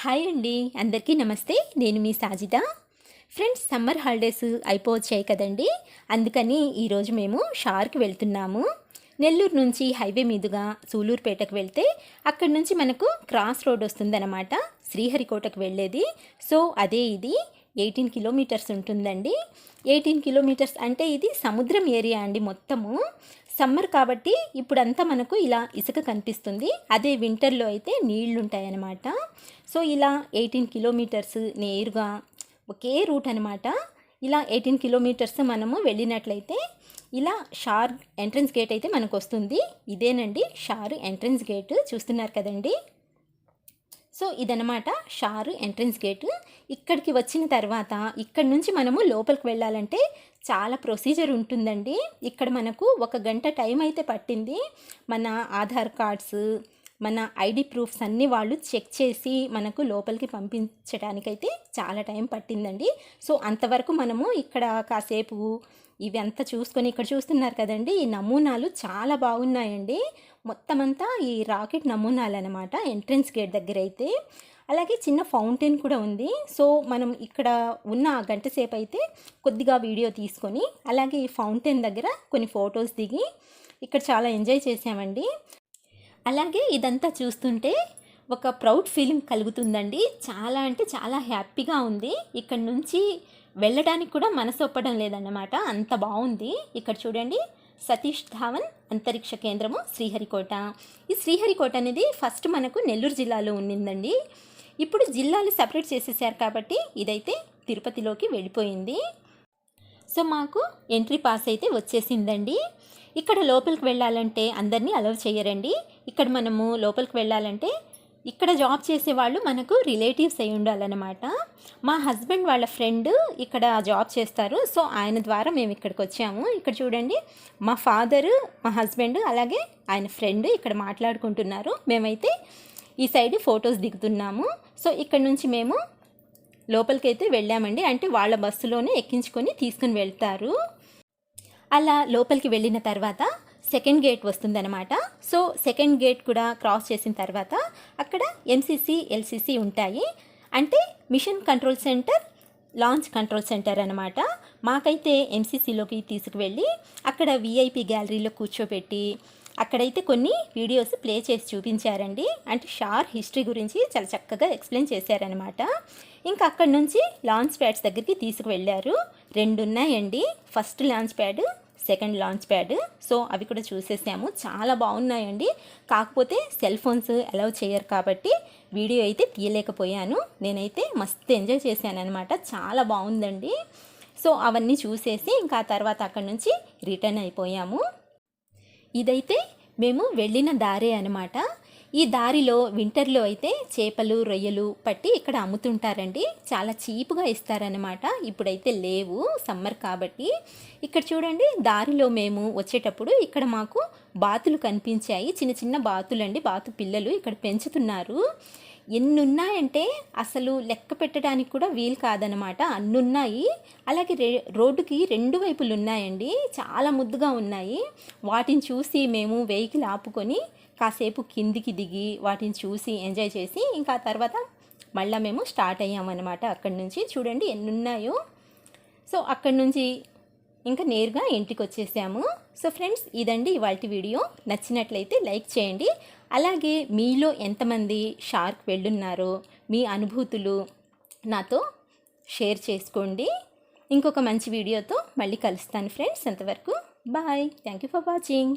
Hi అండి అందరికీ నమస్తే. నేను మీ సాజిద ఫ్రెండ్స్ సమ్మర్ హాలిడేస్ అయిపోవచ్చాయి కదండి. అందుకని ఈరోజు మేము షార్కి వెళ్తున్నాము. నెల్లూరు నుంచి హైవే మీదుగా సూలూరుపేటకు వెళ్తే అక్కడి నుంచి మనకు క్రాస్ రోడ్ వస్తుందన్నమాట. శ్రీహరికోటకు వెళ్ళేది. సో అదే ఇది. ఎయిటీన్ కిలోమీటర్స్ ఉంటుందండి. ఎయిటీన్ కిలోమీటర్స్ అంటే ఇది సముద్రం ఏరియా అండి మొత్తము. సమ్మర్ కాబట్టి ఇప్పుడంతా మనకు ఇలా ఇసుక కనిపిస్తుంది. అదే వింటర్లో అయితే నీళ్ళు ఉంటాయన్నమాట సో ఇలా ఎయిటీన్ కిలోమీటర్స్ నేరుగా ఒకే రూట్ అనమాట ఇలా ఎయిటీన్ కిలోమీటర్స్ మనము వెళ్ళినట్లయితే ఇలా షార్ ఎంట్రన్స్ గేట్ అయితే మనకు వస్తుంది ఇదేనండి షార్ ఎంట్రన్స్ గేట్. చూస్తున్నారు కదండి? సో ఇదనమాట షారు ఎంట్రన్స్ గేట్. ఇక్కడికి వచ్చిన తర్వాత ఇక్కడ నుంచి మనము లోపలికి వెళ్ళాలంటే చాలా ప్రొసీజర్ ఉంటుందండి. ఇక్కడ మనకు ఒక గంట టైం అయితే పట్టింది. మన ఆధార్ కార్డ్స్ మన ఐడి ప్రూఫ్స్ అన్నీ వాళ్ళు చెక్ చేసి మనకు లోపలికి పంపించడానికైతే చాలా టైం పట్టిందండి. సో అంతవరకు మనము ఇక్కడ కాసేపు ఇవి అంతా చూసుకొని ఇక్కడ చూస్తున్నారు కదండి ఈ నమూనాలు చాలా బాగున్నాయండి. మొత్తం అంతా ఈ రాకెట్ నమూనాలు అనమాట ఎంట్రన్స్ గేట్ దగ్గర అయితే అలాగే చిన్న ఫౌంటైన్ కూడా ఉంది. సో మనం ఇక్కడ ఉన్న గంట సేపు అయితే కొద్దిగా వీడియో తీసుకొని అలాగే ఈ ఫౌంటైన్ దగ్గర కొన్ని ఫొటోస్ దిగి ఇక్కడ చాలా ఎంజాయ్ చేసామండి అలాగే ఇదంతా చూస్తుంటే ఒక ప్రౌడ్ ఫీలింగ్ కలుగుతుందండి. చాలా అంటే చాలా హ్యాపీగా ఉంది. ఇక్కడ నుంచి వెళ్ళడానికి కూడా మనసు ఒప్పడం లేదన్నమాట. అంత బాగుంది. ఇక్కడ చూడండి. సతీష్ ధావన్ అంతరిక్ష కేంద్రము శ్రీహరికోట. ఈ శ్రీహరికోట అనేది ఫస్ట్ మనకు నెల్లూరు జిల్లాలో ఉండిందండి ఇప్పుడు జిల్లాలు సపరేట్ చేసేసారు కాబట్టి ఇదైతే తిరుపతిలోకి వెళ్ళిపోయింది. సో మాకు ఎంట్రీ పాస్ అయితే వచ్చేసిందండి. ఇక్కడ లోపలికి వెళ్ళాలంటే అందరినీ అలౌ చేయరండి. ఇక్కడ మనము లోపలికి వెళ్ళాలంటే ఇక్కడ జాబ్ చేసే వాళ్ళు మనకు రిలేటివ్స్ అయి ఉండాలన్నమాట. మా హస్బెండ్ వాళ్ళ ఫ్రెండ్ ఇక్కడ జాబ్ చేస్తారు. సో ఆయన ద్వారా మేము ఇక్కడికి వచ్చాము. ఇక్కడ చూడండి మా ఫాదరు మా హస్బెండ్ అలాగే ఆయన ఫ్రెండ్ ఇక్కడ మాట్లాడుకుంటున్నారు. మేమైతే ఈ సైడ్ ఫొటోస్ దిగుతున్నాము. సో ఇక్కడ నుంచి మేము లోపలికైతే వెళ్ళామండి. అంటే వాళ్ళ బస్సులోనే ఎక్కించుకొని తీసుకుని వెళ్తారు. అలా లోపలికి వెళ్ళిన తర్వాత సెకండ్ గేట్ వస్తుందన్నమాట. సో సెకండ్ గేట్ కూడా క్రాస్ చేసిన తర్వాత అక్కడ ఎంసీసీ ఎల్సీసీ ఉంటాయి. అంటే mission control centre launch control centre అనమాట మాకైతే ఎంసీసీలోకి తీసుకువెళ్ళి అక్కడ విఐపి గ్యాలరీలో కూర్చోబెట్టి అక్కడైతే కొన్ని వీడియోస్ ప్లే చేసి చూపించారండి. అంటే షార్ హిస్టరీ గురించి చాలా చక్కగా ఎక్స్ప్లెయిన్ చేశారనమాట ఇంకా అక్కడ నుంచి లాంచ్ ప్యాడ్స్ దగ్గరికి తీసుకువెళ్ళారు. రెండు ఉన్నాయండి. First launch pad second launch pad. So అవి కూడా చూసేసాము. చాలా బాగున్నాయండి. కాకపోతే సెల్ ఫోన్స్ అలౌ చేయరు కాబట్టి వీడియో అయితే తీయలేకపోయాను. నేనైతే మస్తు ఎంజాయ్ చేశాను అనమాట చాలా బాగుందండి. సో అవన్నీ చూసేసి ఇంకా తర్వాత అక్కడి నుంచి రిటర్న్ అయిపోయాము. ఇదైతే మేము వెళ్ళిన దారే అనమాట ఈ దారిలో వింటర్లో అయితే చేపలు రొయ్యలు పట్టి ఇక్కడ అమ్ముతుంటారండి. చాలా చీప్గా ఇస్తారనమాట ఇప్పుడైతే లేవు సమ్మర్ కాబట్టి. ఇక్కడ చూడండి దారిలో మేము వచ్చేటప్పుడు ఇక్కడ మాకు బాతులు కనిపించాయి. చిన్న చిన్న బాతులు అండి బాతు పిల్లలు ఇక్కడ పెంచుతున్నారు. ఎన్ని ఉన్నాయంటే అసలు లెక్క పెట్టడానికి కూడా వీలు కాదనమాట అన్నున్నాయి. అలాగే రే రోడ్డుకి రెండు వైపులు ఉన్నాయండి చాలా ముద్దుగా ఉన్నాయి. వాటిని చూసి మేము వెహికల్ ఆపుకొని కాసేపు కిందికి దిగి వాటిని చూసి ఎంజాయ్ చేసి ఇంకా తర్వాత మళ్ళీ మేము స్టార్ట్ అయ్యామన్నమాట అక్కడి నుంచి. చూడండి ఎన్ని ఉన్నాయో సో అక్కడి నుంచి ఇంకా నేరుగా ఇంటికి వచ్చేసాము సో ఫ్రెండ్స్ ఇదండి ఇవాళ వీడియో. నచ్చినట్లయితే లైక్ చేయండి. అలాగే మీలో ఎంతమంది షార్క్ వెళ్ళున్నారో మీ అనుభూతులు నాతో షేర్ చేసుకోండి. ఇంకొక మంచి వీడియోతో మళ్ళీ కలుస్తాను ఫ్రెండ్స్. అంతవరకు bye. Thank you for watching.